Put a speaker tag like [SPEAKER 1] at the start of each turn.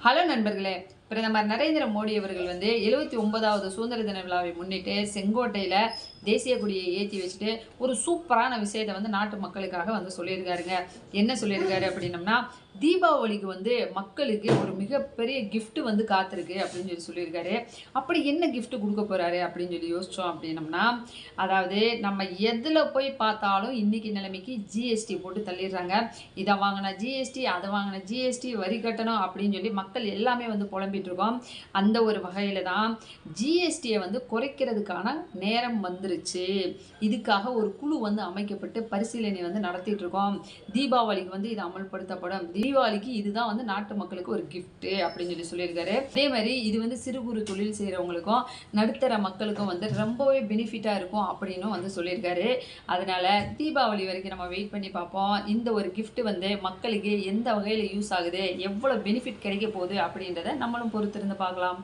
[SPEAKER 1] Hello நண்பர்களே பிரதமர் நரேந்திர மோடி அவர்கள் வந்து எழுபத்தி ஒன்பதாவது சுதந்திர தின விழாவை முன்னிட்டு செங்கோட்டையில் தேசிய கொடியை ஏற்றி வச்சுட்டு ஒரு சூப்பரான விஷயத்தை வந்து நாட்டு மக்களுக்காக வந்து சொல்லியிருக்காருங்க. என்ன சொல்லியிருக்காரு அப்படின்னம்னா தீபாவளிக்கு வந்து மக்களுக்கு ஒரு மிகப்பெரிய கிஃப்ட்டு வந்து காத்திருக்கு அப்படின்னு சொல்லி சொல்லியிருக்காரு. அப்படி என்ன கிஃப்ட்டு கொடுக்க போகிறாரு அப்படின்னு சொல்லி யோசிச்சோம் அப்படின்னம்னா அதாவது நம்ம எதில் போய் பார்த்தாலும் இன்றைக்கி நிலைமைக்கு ஜிஎஸ்டி போட்டு தள்ளிடுறாங்க. இதை வாங்கின ஜிஎஸ்டி அதை வாங்கின ஜிஎஸ்டி வரி கட்டணும் அப்படின்னு சொல்லி மக்கள் எல்லாமே வந்து புலம்பி இருக்கோம் அந்த ஒரு வகையில் தான் ஜிஎஸ்டியை வந்து குறைக்கிறதுக்கான நேரம் வந்துருச்சு. இதுக்காக ஒரு குழு வந்து அமைக்கப்பட்டு பரிசீலனை வந்து நடத்திட்டு இருக்கோம் தீபாவளிக்கு வந்து இது அமல்படுத்தப்படும். தீபாவளிக்கு இதுதான் வந்து நாட்டு மக்களுக்கு ஒரு கிஃப்ட்டு அப்படின்னு சொல்லி சொல்லியிருக்காரு. அதே மாதிரி இது வந்து சிறு குறு தொழில் செய்கிறவங்களுக்கும் நடுத்தர மக்களுக்கும் வந்து ரொம்பவே பெனிஃபிட்டாக இருக்கும் அப்படின்னும் வந்து சொல்லியிருக்காரு. அதனால் தீபாவளி வரைக்கும் நம்ம வெயிட் பண்ணி பார்ப்போம். இந்த ஒரு கிஃப்ட் வந்து மக்களுக்கு எந்த வகையில் யூஸ் ஆகுது? எவ்வளோ பெனிஃபிட் கிடைக்க போகுது? அப்படின்றத நம்மளும் பொறுத்திருந்து பார்க்கலாம்.